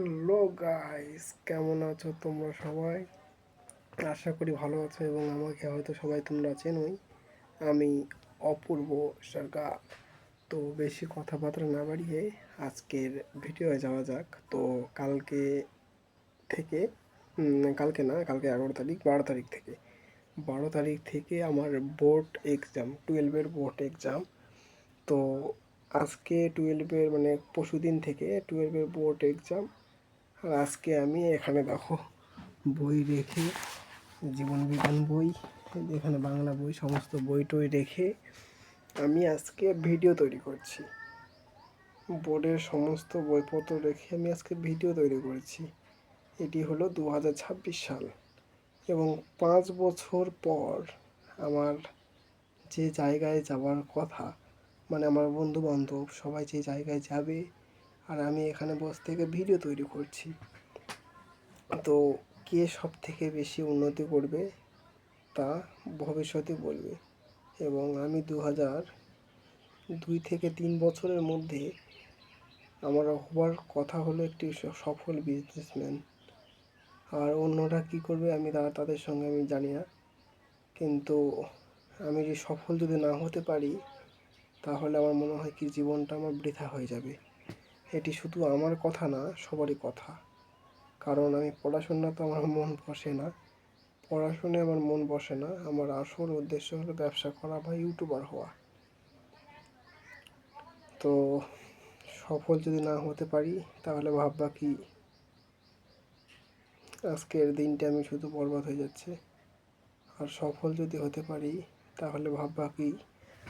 Hello guys, কেমন আছো তোমরা সবাই? আশা করি ভালো আছো এবং আমাকে হয়তো সবাই তোমরা চেনোই। আমি অপূর্ব সরকার তো বেশি কথাবার্তা না বাড়িয়ে আজকের ভিডিওয়ে যাওয়া যাক। তো কালকে থেকে কালকে না, কালকে এগারো তারিখ, বারো তারিখ থেকে। বারো তারিখ থেকে আমার বোর্ড এক্সাম টুয়েলভের বোর্ড এক্সাম তো আজকে টুয়েলভের মানে পরশু দিন থেকে টুয়েলভের বোর্ড এক্সাম আর আজকে আমি এখানে দেখো বই রেখে জীবন বিজ্ঞান বই এখানে বাংলা বই, সমস্ত বই টই রেখে আমি আজকে ভিডিও তৈরি করছি। বোর্ডের সমস্ত বইপত্র রেখে আমি আজকে ভিডিও তৈরি করেছি। এটি হলো দু হাজার ছাব্বিশ সাল এবং পাঁচ বছর পর আমার যে জায়গায় যাওয়ার কথা মানে আমার বন্ধু বান্ধব সবাই যে জায়গায় যাবে আর আমি এখানে বসে থেকে ভিডিও তৈরি করছি। তো কে সব থেকে বেশি উন্নতি করবে তা ভবিষ্যতে বলবে। এবং আমি দু হাজার দুই থেকে তিন বছরের মধ্যে আমার হওয়ার কথা হলো একটি সফল বিজনেসম্যান আর অন্যরা কী করবে আমি তারা তাদের সঙ্গে আমি জানি না। কিন্তু আমি যে সফল যদি না হতে পারি, তাহলে আমার মনে হয় কি জীবনটা আমার বৃথা হয়ে যাবে। এটি শুধু আমার কথা না, সবারই কথা। কারণ আমি পড়াশোনা তো আমার মন বসে না। পড়াশোনায় আমার মন বসে না, আমার আসল উদ্দেশ্য হলো ব্যবসা করা বা ইউটিউবার হওয়া। তো সফল যদি না হতে পারি, তাহলে ভাববা কি? আজকের দিনটা আমি শুধু বরবাদ হয়ে যাচ্ছে। আর সফল যদি হতে পারি, তাহলে ভাববা কি?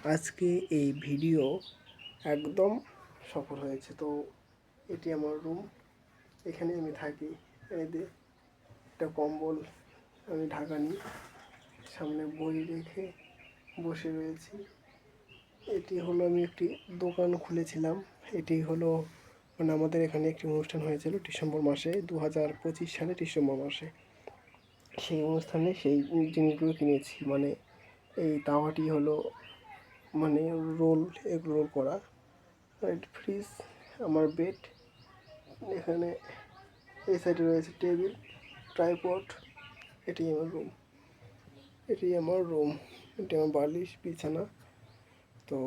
আজকে এই ভিডিও একদম সফল হয়েছে। তো এটি আমার রুম এখানে আমি থাকি। যে একটা কম্বল আমি ঢাকা নিই, সামনে বই রেখে বসে রয়েছি। এটি হলো আমি একটি দোকান খুলেছিলাম। এটি হলো মানে আমাদের এখানে একটি অনুষ্ঠান হয়েছিল ডিসেম্বর মাসে দু হাজার পঁচিশ সালে ডিসেম্বর মাসে। সেই অনুষ্ঠানে সেই জিনিসগুলো কিনেছি। মানে এই তাওয়াটি হলো মানে রোল এগ রোল করা। ফ্রিজ আমার বেড এখানে এই সাইডে রয়েছে টেবিল ট্রাইপড এটি আমার রুম এটি আমার রুম এটি আমার বালিশ, বিছানা। তো,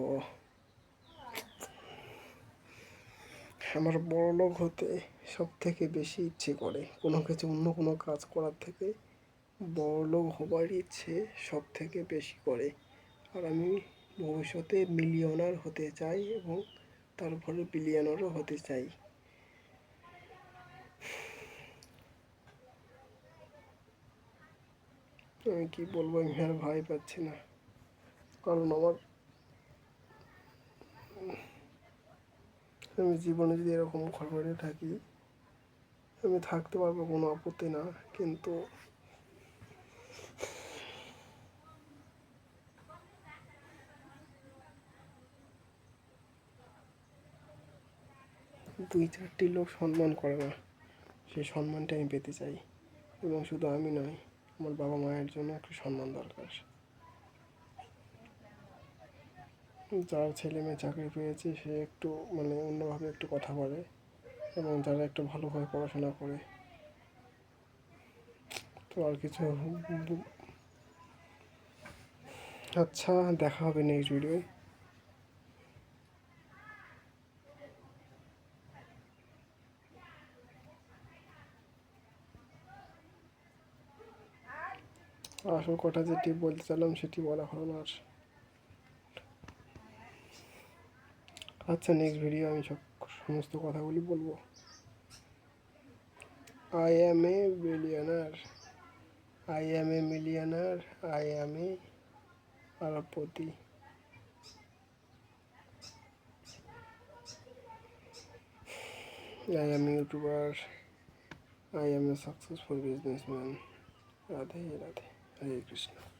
আমার বড়লোক হতে সব থেকে বেশি ইচ্ছে করে কোনো কিছু অন্য কোনো কাজ করার থেকে। বড়লোক হবার ইচ্ছে সব থেকে বেশি করে। আর আমি ভবিষ্যতে মিলিয়নার হতে চাই এবং তারপরে বিলিয়নারও হতে চাই। আমি কি বলব, আমি আর ভাই পাচ্ছি না। কারণ আমার আমি জীবনে যদি এরকম ঘর থাকি, আমি থাকতে পারব কোনো আপত্তি না, কিন্তু দুই চারটি লোক সম্মান করে না। সেই সম্মানটা আমি পেতে চাই। এবং শুধু আমি নয়, আমার বাবা মায়ের জন্য একটু সম্মান দরকার। যার ছেলে মেয়ে চাকরি পেয়েছে, সে একটু মানে অন্যভাবে একটু কথা বলে এবং যারা একটু ভালোভাবে পড়াশোনা করে। তো আর কিছু আচ্ছা দেখা হবে নেক্সট ভিডিওয় আসল কথা যেটি বলতে চাইলাম সেটি বলা হলো না আর। আচ্ছা নেক্সট ভিডিও আমি সব সমস্ত কথাগুলি বলব। I am a billionaire I am a millionaire I am a আরবপতি am a YouTuber. I am a successful businessman. Radhe Radhe. Hare Krishna.